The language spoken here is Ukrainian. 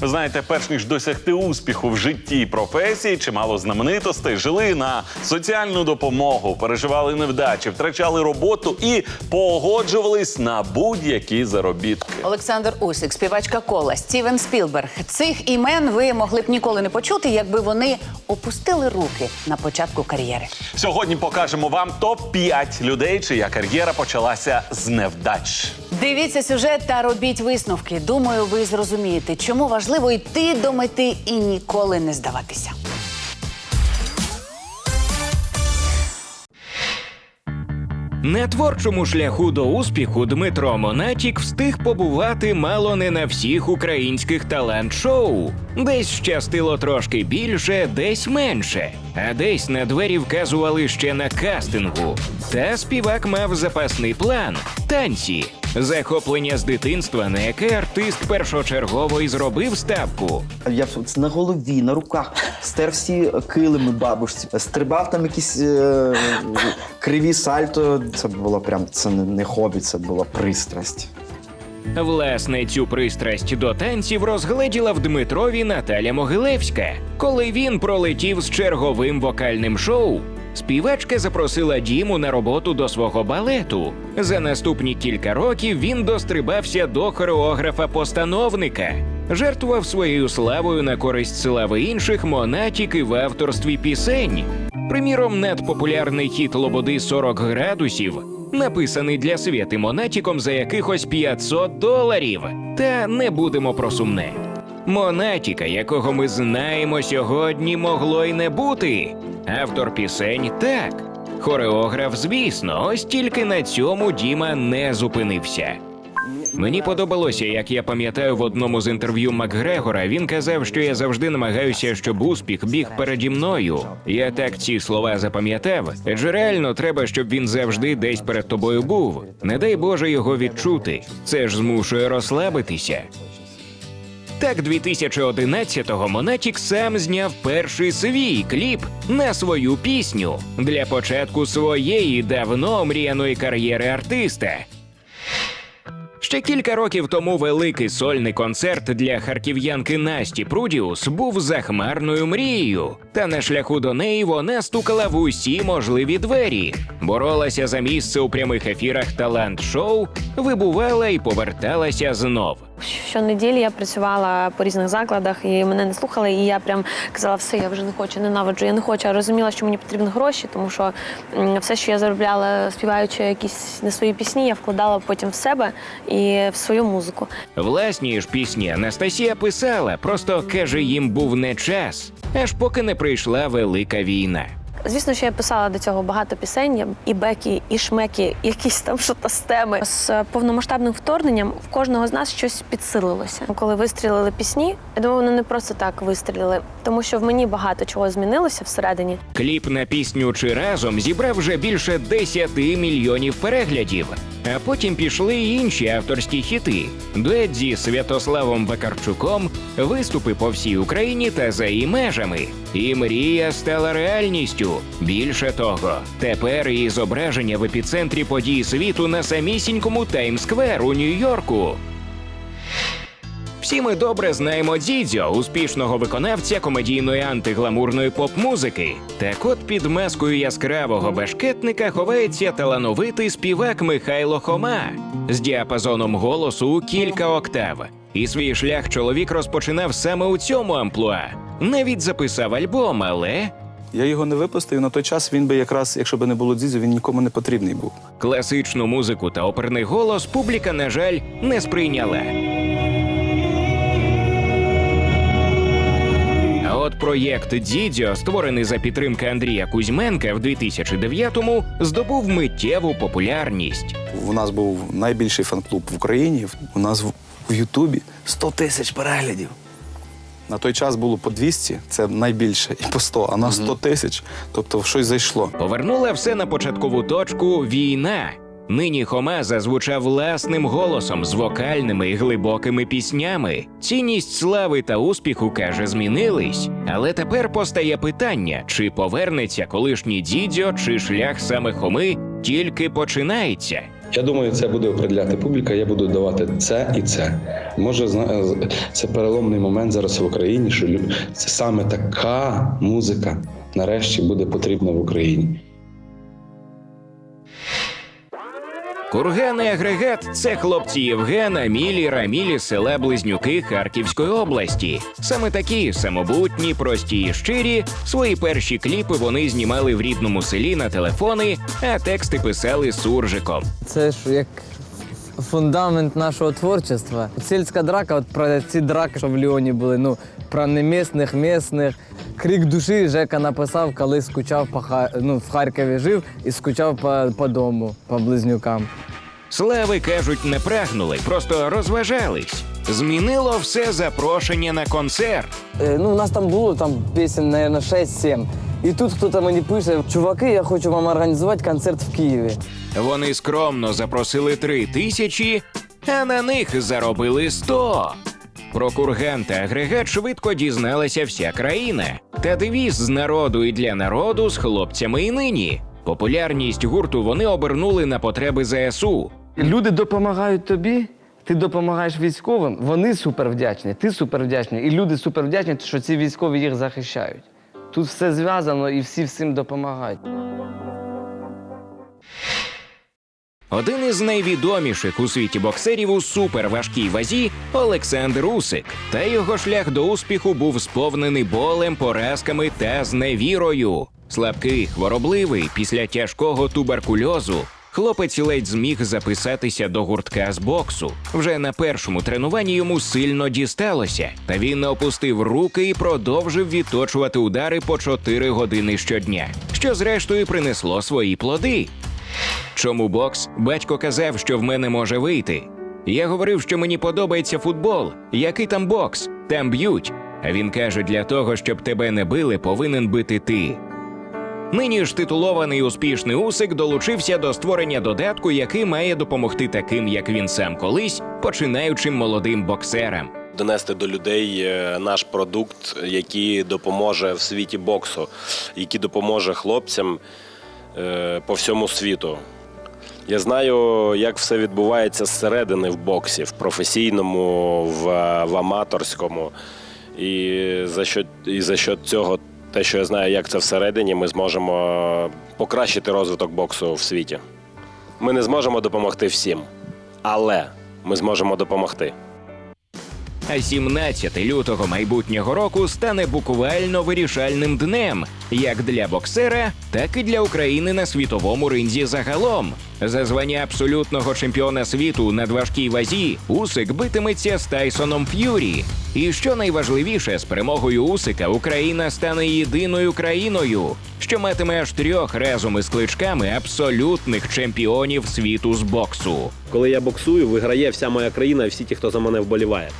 Ви знаєте, перш ніж досягти успіху в житті і професії, чимало знаменитостей жили на соціальну допомогу, переживали невдачі, втрачали роботу і погоджувались на будь-які заробітки. Олександр Усик, співачка кола, Стівен Спілберг. Цих імен ви могли б ніколи не почути, якби вони опустили руки на початку кар'єри. Сьогодні покажемо вам топ 5 людей, чия кар'єра почалася з невдач. Дивіться сюжет та робіть висновки. Думаю, ви зрозумієте, чому важливо йти до мети і ніколи не здаватися. На творчому шляху до успіху Дмитро Монатік встиг побувати мало не на всіх українських талант-шоу. Десь щастило трошки більше, десь менше, а десь на двері вказували ще на кастингу. Та співак мав запасний план танці, захоплення з дитинства, на яке артист першочергово і зробив ставку. Я на голові, на руках стер всі килими бабушці, стрибав там якісь е, криві сальто. Це було прям це не хобі, це була пристрасть. Власне, цю пристрасть до танців розгледіла в Дмитрові Наталя Могилевська. Коли він пролетів з черговим вокальним шоу, співачка запросила Діму на роботу до свого балету. За наступні кілька років він дострибався до хореографа-постановника. Жертвував своєю славою на користь слави інших монатік і в авторстві пісень. Приміром, надпопулярний хіт Лободи 40 градусів написаний для світи Монатіком за якихось 500 доларів. Та не будемо про сумне. Монатіка, якого ми знаємо сьогодні, могло й не бути. Автор пісень так. Хореограф, звісно, ось тільки на цьому Діма не зупинився. Мені подобалося, як я пам'ятаю в одному з інтерв'ю Макгрегора. Він казав, що я завжди намагаюся, щоб успіх біг переді мною. Я так ці слова запам'ятав. Адже реально треба, щоб він завжди десь перед тобою був. Не дай Боже його відчути. Це ж змушує розслабитися. Так, 2011-го Монатік сам зняв перший свій кліп на свою пісню для початку своєї давно омріяної кар'єри артиста. Ще кілька років тому великий сольний концерт для харків'янки Насті Прудіус був захмарною мрією. Та на шляху до неї вона стукала в усі можливі двері, боролася за місце у прямих ефірах талант-шоу, вибувала і поверталася знов. Щонеділі я працювала по різних закладах і мене не слухали. І я прям казала, все, я вже не хочу, ненавиджу, я не хочу. Я розуміла, що мені потрібні гроші, тому що все, що я заробляла, співаючи якісь не свої пісні, я вкладала потім в себе і в свою музику. Власні ж пісні Анастасія писала, просто каже, їм був не час, аж поки не прийшла велика війна. Звісно, що я писала до цього багато пісень, і бекі, і шмекі, і якісь там що-то з. З повномасштабним вторгненням в кожного з нас щось підсилилося. Коли вистрілили пісні, я думаю, вони не просто так вистрілили, тому що в мені багато чого змінилося всередині. Кліп на пісню чи разом зібрав вже більше 10 мільйонів переглядів. А потім пішли й інші авторські хіти: дует зі Святославом Вакарчуком, виступи по всій Україні та за її межами. І мрія стала реальністю. Більше того, тепер її зображення в епіцентрі подій світу на самісінькому Таймсквер у Нью-Йорку. Всі ми добре знаємо Дідзьо, успішного виконавця комедійної антигламурної поп-музики. Так от під маскою яскравого бешкетника ховається талановитий співак Михайло Хома з діапазоном голосу у кілька октав. І свій шлях чоловік розпочинав саме у цьому амплуа. Навіть записав альбом, але Я його не випустив. На той час він би якраз, якщо б не було дзізу, він нікому не потрібний був. класичну музику та оперний голос публіка, на жаль, не сприйняла. А от проєкт Дідьо, створений за підтримки Андрія Кузьменка в 2009-му, здобув миттєву популярність. У нас був найбільший фан-клуб в Україні. У нас в, в Ютубі 100 тисяч переглядів. На той час було по 200, це найбільше, і по 100, а на 100 тисяч. Тобто щось зайшло. Повернула все на початкову точку війна. Нині Хома зазвучав власним голосом з вокальними і глибокими піснями. Цінність слави та успіху каже, змінились. Але тепер постає питання: чи повернеться колишній дідьо, чи шлях саме Хоми тільки починається. Я думаю, це буде определяти публіка. Я буду давати це і це. Може, це переломний момент зараз в Україні, що це саме така музика нарешті буде потрібна в Україні. Курган і агрегат це хлопці Євген, Амілі, Рамілі, села Близнюки Харківської області. Саме такі самобутні, прості і щирі. Свої перші кліпи вони знімали в рідному селі на телефони, а тексти писали суржиком. Це ж як фундамент нашого творчества. Сільська драка, от про ці драки, що в Ліоні були, ну про немісних, місних. Крик душі Жека написав, коли скучав по Ха- ну, в Харкові жив і скучав по, по дому, по близнюкам. Слави кажуть, не прагнули, просто розважались. Змінило все запрошення на концерт. Е, ну, у нас там було там пісень, мабуть, 6-7. І тут хтось мені пише: чуваки, я хочу вам організувати концерт в Києві. Вони скромно запросили три тисячі, а на них заробили сто. Про курган та агрегат швидко дізналася вся країна. Та девіз з народу і для народу з хлопцями і нині. Популярність гурту вони обернули на потреби ЗСУ. Люди допомагають тобі, ти допомагаєш військовим, вони супер вдячні, ти супер вдячний. І люди супер вдячні, що ці військові їх захищають. Тут все зв'язано і всі всім допомагають. Один із найвідоміших у світі боксерів у суперважкій вазі Олександр Усик. Та його шлях до успіху був сповнений болем, поразками та зневірою. Слабкий, хворобливий після тяжкого туберкульозу. Хлопець ледь зміг записатися до гуртка з боксу. Вже на першому тренуванні йому сильно дісталося, та він не опустив руки і продовжив відточувати удари по 4 години щодня, що зрештою принесло свої плоди. Чому бокс? Батько казав, що в мене може вийти. Я говорив, що мені подобається футбол. Який там бокс? Там б'ють. А він каже: для того, щоб тебе не били, повинен бити ти. Нині ж титулований успішний Усик долучився до створення додатку, який має допомогти таким, як він сам колись, починаючим молодим боксерам. донести до людей е, наш продукт, який допоможе в світі боксу, який допоможе хлопцям по всьому світу. Я знаю, як все відбувається зсередини в боксі, в професійному, в, в аматорському. І за що, і за що цього, те, що я знаю, як це всередині, ми зможемо покращити розвиток боксу в світі. Ми не зможемо допомогти всім, але ми зможемо допомогти. А 17 лютого майбутнього року стане буквально вирішальним днем як для боксера, так і для України на світовому ринзі загалом. За звання абсолютного чемпіона світу на важкій вазі Усик битиметься з Тайсоном Ф'юрі. І що найважливіше, з перемогою Усика Україна стане єдиною країною, що матиме аж трьох разом із кличками абсолютних чемпіонів світу з боксу. Коли я боксую, виграє вся моя країна і всі ті, хто за мене вболіває.